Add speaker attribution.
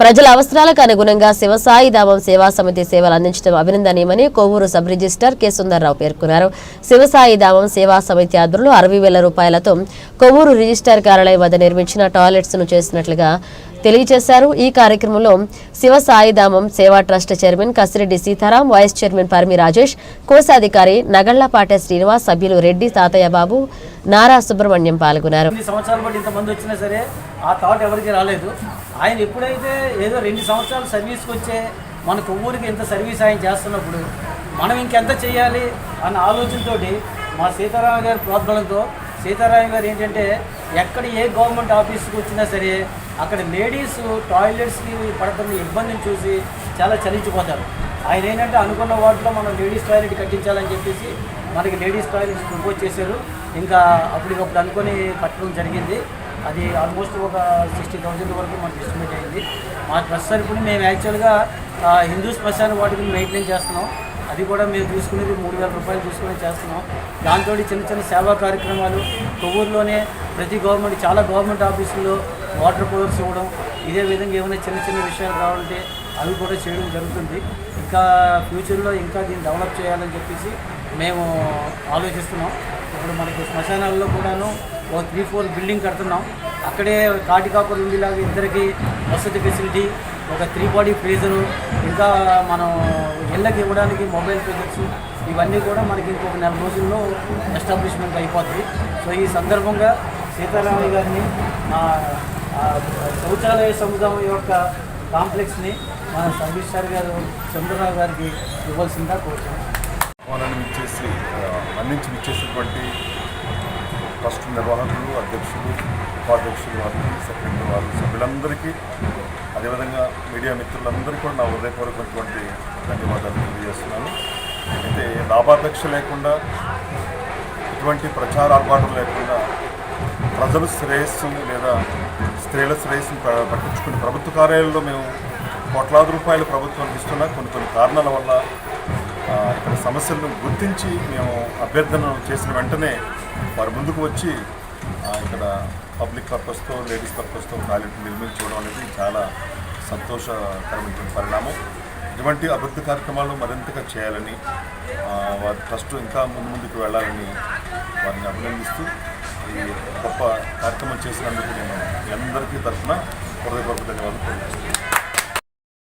Speaker 1: ప్రజల అవసరాలకు అనుగుణంగా శివసాయి ధామం సేవా సమితి సేవలు అందించడం అభినందనీయమని Kovvur sub registrar K Sundarrao పేర్కొన్నారు. శివసాయి ధామం సేవా సమితి ఆధ్వర్యంలో అరవై వేల రూపాయలతో కొవ్వూరు రిజిస్టార్ కార్యాలయం వద్ద నిర్మించిన టాయిలెట్స్ను చేసినట్లుగా తెలియజేశారు. ఈ కార్యక్రమంలో శివ సాయిధామం సేవా trust chairman Kasireddy Sitaram vice chairman Parmi Rajesh కోశాధికారి నగళ్ళపాట శ్రీనివాస్ సభ్యులు రెడ్డి తాతయ్య బాబు నారా సుబ్రహ్మణ్యం పాల్గొన్నారు.
Speaker 2: ఎన్ని సంవత్సరాలు ఇంతమంది వచ్చినా సరే ఆ థాట్ ఎవరికి రాలేదు. ఆయన ఎప్పుడైతే ఏదో రెండు సంవత్సరాలు సర్వీస్కి వచ్చే మన కొవ్వూరికి ఎంత సర్వీస్ ఆయన చేస్తున్నప్పుడు మనం ఇంకెంత చేయాలి అన్న ఆలోచనతోటి మా సీతారామ గారి ప్రోద్బలంతో సీతారామ గారు ఏంటంటే ఎక్కడ ఏ గవర్నమెంట్ ఆఫీస్కి వచ్చినా సరే అక్కడ లేడీస్ టాయిలెట్స్కి పడుతున్న ఇబ్బందిని చూసి చాలా చలించిపోతారు. ఆయన ఏంటంటే అనుకున్న వాటిలో మనం లేడీస్ టాయిలెట్ కట్టించాలని చెప్పేసి మనకి లేడీస్ టాయిలెట్స్ ప్రపోజ్ చేశారు. ఇంకా అప్పటికప్పుడు అనుకొని కట్టడం జరిగింది. అది ఆల్మోస్ట్ ఒక సిక్స్టీ థౌజండ్ వరకు మనకి ఎస్టిమేట్ అయింది. మా ట్రస్ట్ సరిపడి మేము యాక్చువల్గా హిందూ శ్మశాన వాటికి మెయింటైన్ చేస్తున్నాం. అది కూడా మేము తీసుకునేది మూడు వేల రూపాయలు తీసుకుని చేస్తున్నాం. దాంతో చిన్న చిన్న సేవా కార్యక్రమాలు. కొవ్వూరులోనే ప్రతి గవర్నమెంట్ చాలా గవర్నమెంట్ ఆఫీసుల్లో వాటర్ కూలర్స్ ఇవ్వడం ఇదే విధంగా ఏమైనా చిన్న చిన్న విషయాలు కావాలంటే అవి కూడా చేయడం జరుగుతుంది. ఇంకా ఫ్యూచర్లో ఇంకా దీన్ని డెవలప్ చేయాలని చెప్పేసి మేము ఆలోచిస్తున్నాం. ఇప్పుడు మనకి శ్మశానాల్లో కూడాను ఒక త్రీ ఫోర్ బిల్డింగ్ కడుతున్నాం. అక్కడే కాటికాపర్ ఉండేలాగా ఇద్దరికి వసతి ఫెసిలిటీ ఒక త్రీ బాడీ ఫ్రీజరు ఇంకా మనం ఇళ్ళకి ఇవ్వడానికి మొబైల్ ఫ్రీజర్స్ ఇవన్నీ కూడా మనకి ఇంకొక నెల రోజుల్లో ఎస్టాబ్లిష్మెంట్ అయిపోతుంది సో ఈ సందర్భంగా సీతారామయ్య గారిని శౌచాలయ సముదాయం యొక్క కాంప్లెక్స్ని మన సర్వీస్ గారు చంద్రరావు గారికి ఇవ్వాల్సిందిగా కోరుతున్నాం.
Speaker 3: వాళ్ళని ఇచ్చేసి అందించి ఇచ్చేసినటువంటి ట్రస్ట్ నిర్వాహకులు అధ్యక్షులు ఉపాధ్యక్షులు వారు సెక్రటరీ వారు సభ్యులందరికీ అదేవిధంగా మీడియా మిత్రులందరికీ కూడా నా హృదయపూర్వకమైనటువంటి ధన్యవాదాలు తెలియజేస్తున్నాను. అయితే లాభాపేక్ష లేకుండా ఎటువంటి ప్రచార ఆర్భాటం లేకుండా ప్రజల శ్రేయస్సు లేదా స్త్రీల శ్రేయస్సును పట్టించుకుని ప్రభుత్వ కార్యాలయంలో మేము కోట్లాది రూపాయలు ప్రభుత్వానికి ఇస్తున్నా కొన్ని కొన్ని కారణాల వల్ల ఇక్కడ సమస్యలను గుర్తించి మేము అభ్యర్థన చేసిన వెంటనే వారు ముందుకు వచ్చి ఇక్కడ పబ్లిక్ పర్పస్తో లేడీస్ పర్పస్తో టాయిలెట్ నిర్మించుకోవడం అనేది చాలా సంతోషకరమైన పరిణామం. ఇటువంటి అభివృద్ధి కార్యక్రమాలు మరింతగా చేయాలని వారి ట్రస్ట్ ఇంకా ముందు ముందుకు వెళ్ళాలని వారిని అభినందిస్తూ ఈ గొప్ప కార్యక్రమం చేసినందుకు నేను మీ అందరికీ తరఫున హృదయపూర్వక ధన్యవాదాలు